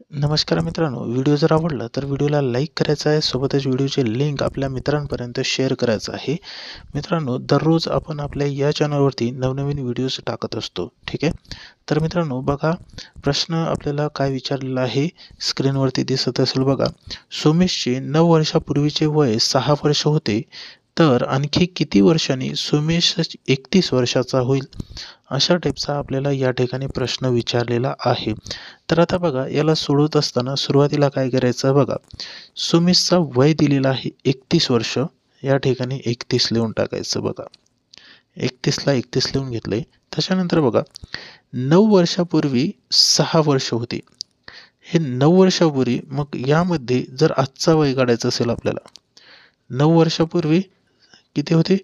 नमस्कार मित्रांनो. व्हिडिओ जर आवडला तर व्हिडिओला लाईक करायचा आहे. सोबतच व्हिडिओचे लिंक आपल्या मित्रांपर्यंत शेअर करायचं आहे. मित्रांनो दररोज आपण आपल्या या चॅनलवरती नवनवीन व्हिडिओज टाकत असतो. ठीक आहे? तर मित्रांनो बघा प्रश्न आपल्याला काय विचारलेला आहे? स्क्रीनवरती दिसत असेल बघा. सोमेशचे नऊ वर्षापूर्वीचे वय सहा वर्ष होते. तर आणखी किती वर्षांनी सुमेश एकतीस वर्षाचा होईल? अशा टाईपचा आपल्याला या ठिकाणी प्रश्न विचारलेला आहे. तर आता बघा याला सोडवत असताना सुरुवातीला काय करायचं बघा. सुमेशचा वय दिलेला आहे एकतीस वर्ष. या ठिकाणी एकतीस लिहून टाकायचं बघा. एकतीसला एकतीस लिहून घेतले. त्याच्यानंतर बघा नऊ वर्षापूर्वी सहा वर्ष होती. हे नऊ वर्षापूर्वी मग यामध्ये जर आजचा वय काढायचा असेल आपल्याला नऊ वर्षापूर्वी किती होते?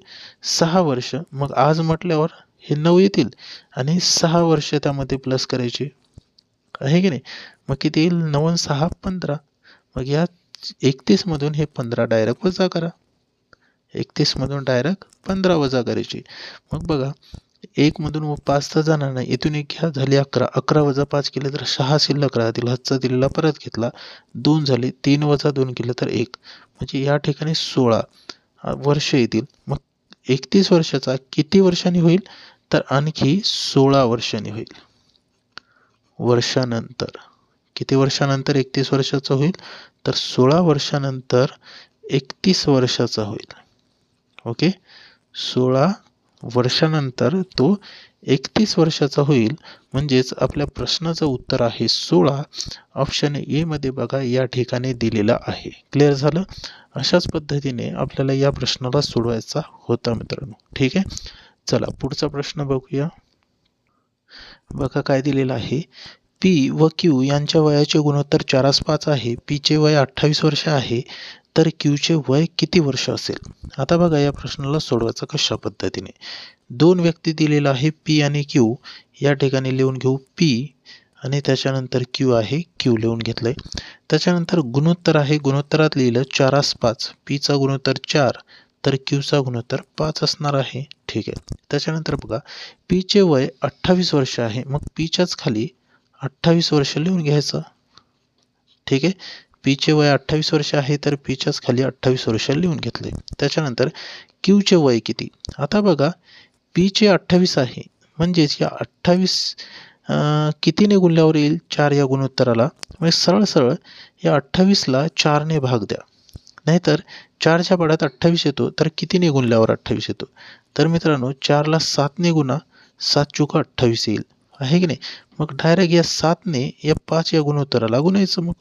सहा वर्ष. मग आज म्हटल्यावर हे नऊ येतील आणि सहा वर्ष त्यामध्ये प्लस करायचे. आहे की नाही? मग किती येईल? नऊ सहा पंधरा. मग या एकतीसमधून हे पंधरा डायरेक्ट वजा करा. एकतीसमधून डायरेक्ट पंधरा वजा करायची. मग बघा एकमधून व पाच तर जाणार नाही. इथून एक घ्या झाली अकरा. अकरा वजा पाच केले तर सहा शिल्लक राहतील. हातचा दिलेला परत घेतला. दोन झाले. तीन वजा दोन केले तर एक. म्हणजे या ठिकाणी सोळा. वर्ष येतील. मग एकतीस वर्षाचा किती वर्षांनी होईल? तर आणखी सोळा वर्षांनी होईल. वर्षानंतर. किती वर्षानंतर एकतीस वर्षाचा होईल? तर सोळा वर्षानंतर एकतीस वर्षाचा होईल. ओके? सोळा वर्षानंतर तो एकतीस वर्षाचा होईल. म्हणजेच आपल्या प्रश्नाचं उत्तर आहे सोळा. ऑप्शन एमध्ये बघा या ठिकाणी दिलेला आहे. क्लिअर झालं? अशाच पद्धतीने आपल्याला या प्रश्नाला सोडवायचा होता मित्रांनो. ठीक आहे? चला पुढचा प्रश्न बघूया. बघा काय दिलेलं आहे? पी व क्यू यांच्या वयाचे गुणोत्तर चारास पाच आहे. पीचे वय अठ्ठावीस वर्ष आहे. तर क्यूचे वय किती वर्ष असेल? आता बघा या प्रश्नाला सोडवायचं कशा पद्धतीने? दोन व्यक्ती दिलेला आहे पी आणि क्यू. या ठिकाणी लिहून घेऊ पी आणि त्याच्यानंतर क्यू आहे. क्यू लिहून घेतलंय. त्याच्यानंतर गुणोत्तर आहे. गुणोत्तरात लिहिलं चारास पाच. पीचा गुणोत्तर चार. तर क्यूचा गुणोत्तर पाच असणार आहे. ठीक आहे. त्याच्यानंतर बघा. पीचे वय अठ्ठावीस वर्ष आहे. मग पीच्याच खाली अठ्ठावीस वर्ष लिहून घ्यायचं. ठीक आहे? पीचे वय अठ्ठावीस वर्ष आहे तर पीच्याच खाली अठ्ठावीस वर्ष लिहून घेतले. त्याच्यानंतर क्यूचे वय किती? आता बघा पीचे अठ्ठावीस आहे. म्हणजेच या अठ्ठावीस कितीने गुणल्यावर येईल? चार या गुणोत्तराला. म्हणजे सरळ सरळ या अठ्ठावीसला चारने भाग द्या. नाहीतर चारच्या पाड्यात अठ्ठावीस येतो तर कितीने गुणल्यावर अठ्ठावीस येतो? तर मित्रांनो चारला सातने गुणा सात चुका अठ्ठावीस येईल. आहे की नाही? मग डायरेक्ट या सातने या पाच या गुणोत्तराला गुणायचं मग.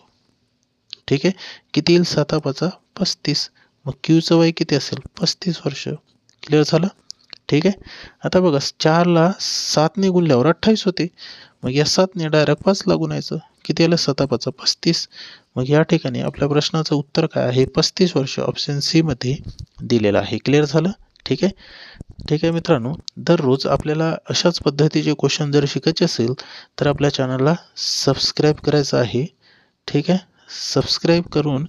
ठीक आहे? किती येईल? साता पाचा पस्तीस. मग क्यूचं वय किती असेल? पस्तीस वर्ष. क्लिअर झालं? ठीक आहे? आता बघा चारला सातने गुणल्यावर अठ्ठावीस होते. मग या सातने डायरेक्ट पाच लागून यायचं. किती आलं? सतापाचं पस्तीस. मग या ठिकाणी आपल्या प्रश्नाचं उत्तर काय आहे? पस्तीस वर्ष ऑप्शन सीमध्ये दिलेलं आहे. क्लिअर झालं? ठीक आहे? ठीक आहे मित्रांनो दररोज आपल्याला अशाच पद्धतीचे क्वेश्चन जर शिकायचे असेल तर आपल्या चॅनलला सबस्क्राईब करायचं आहे. ठीक आहे? सबस्क्राईब करून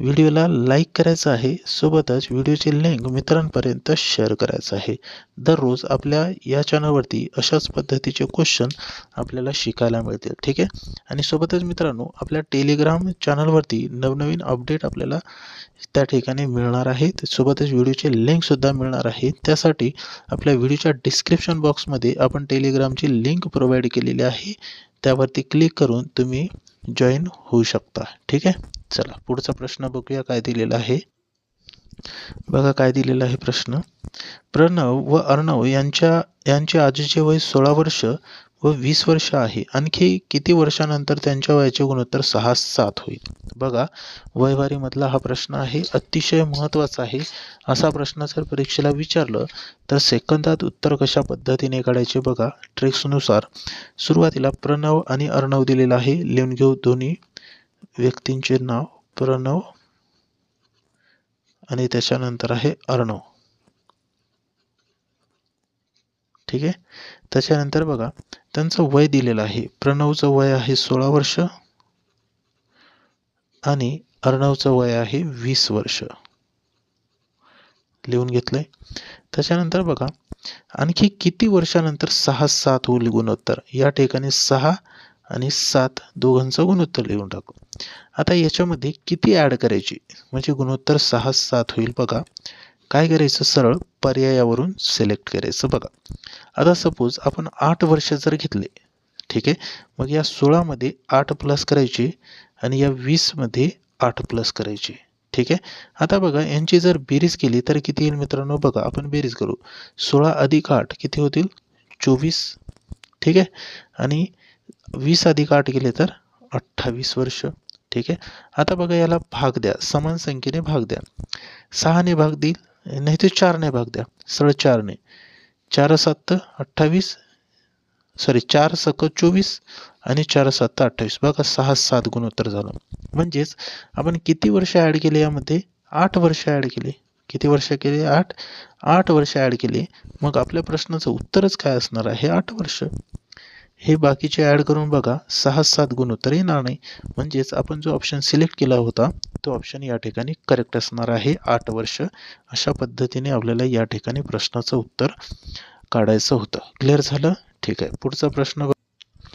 व्हिडिओला लाईक करायचं आहे. सोबतच व्हिडिओची लिंक मित्रांपर्यंत शेअर करायचं आहे. दररोज आपल्या या चॅनलवरती अशाच पद्धतीचे क्वेश्चन आपल्याला शिकायला मिळतील. ठीक आहे? आणि सोबतच मित्रांनो आपल्या टेलिग्राम चॅनलवरती नवनवीन अपडेट आपल्याला त्या ठिकाणी मिळणार आहेत सोबतच व्हिडिओचे लिंकसुद्धा मिळणार आहे. त्यासाठी आपल्या व्हिडिओच्या डिस्क्रिप्शन बॉक्समध्ये आपण टेलिग्रामची लिंक प्रोव्हाइड केलेली आहे. त्यावरती क्लिक करून तुम्ही जॉईन होऊ शकता. ठीक आहे? चला पुढचा प्रश्न बघूया काय दिलेला आहे. बघा काय दिलेला आहे प्रश्न. प्रणव व अर्णव यांच्या यांचे आजीचे वय सोळा वर्ष. व वीस वर्ष आहे. आणखी किती वर्षानंतर त्यांच्या वयाचे गुणोत्तर सहा सात होईल? बघा वयवारीमधला हा प्रश्न आहे. अतिशय महत्त्वाचा आहे. असा प्रश्न जर परीक्षेला विचारलं तर सेकंदात उत्तर कशा पद्धतीने काढायचे बघा. ट्रिक्सनुसार सुरुवातीला प्रणव आणि अर्णव दिलेला आहे. लिहून घेऊ दोन्ही व्यक्तींचे नाव. प्रणव आणि त्याच्यानंतर आहे अर्णव. ठीक आहे? त्याच्यानंतर बघा त्यांचं वय दिलेलं आहे. प्रणवचं वय आहे सोळा वर्ष आणि अर्णवचं वय आहे वीस वर्ष. लिहून घेतलंय. त्याच्यानंतर बघा आणखी किती वर्षानंतर सहा सात होईल गुणोत्तर? या ठिकाणी सहा आणि सात दोघांचं गुणोत्तर लिहून टाकू. आता याच्यामध्ये किती ॲड करायची? म्हणजे गुणोत्तर सहा सात होईल बघा. काय करायचं? सरळ पर्यायावरून सिलेक्ट करायचं बघा. आता सपोज आपण आठ वर्ष जर घेतले ठीक आहे? मग या सोळामध्ये आठ प्लस करायची आणि या वीसमध्ये आठ प्लस करायची ठीक आहे? आता बघा यांची जर बेरीज केली तर किती येईल मित्रांनो? बघा आपण बेरीज करू. सोळा अधिक आठ किती होतील? चोवीस ठीक आहे? आणि वीस अधिक आठ गेले तर अठ्ठावीस वर्ष ठीक आहे? आता बघा याला भाग द्या. समान संख्येने भाग द्या. सहाने भाग देईल. Eh, नाही ते चारने भाग द्या. सरळ चारने चार सात अठ्ठावीस सॉरी चार सक चोवीस आणि चार सात अठ्ठावीस. बघा सहा सात गुणोत्तर झालं. म्हणजेच आपण किती वर्ष ॲड केले यामध्ये? आठ वर्ष ॲड केले. किती वर्ष केले? आठ. आठ वर्ष ॲड केले. मग आपल्या प्रश्नाचं उत्तरच काय असणार आहे? आठ वर्ष. हे बाकीचे ॲड करून बघा. सहा सात गुणोत्तर येणार नाही. म्हणजेच आपण जो ऑप्शन सिलेक्ट केला होता तो ऑप्शन या ठिकाणी करेक्ट असणार आहे. आठ वर्ष. अशा पद्धतीने आपल्याला या ठिकाणी प्रश्नाचं उत्तर काढायचं होतं. क्लिअर झालं? ठीक आहे. पुढचा प्रश्न बघ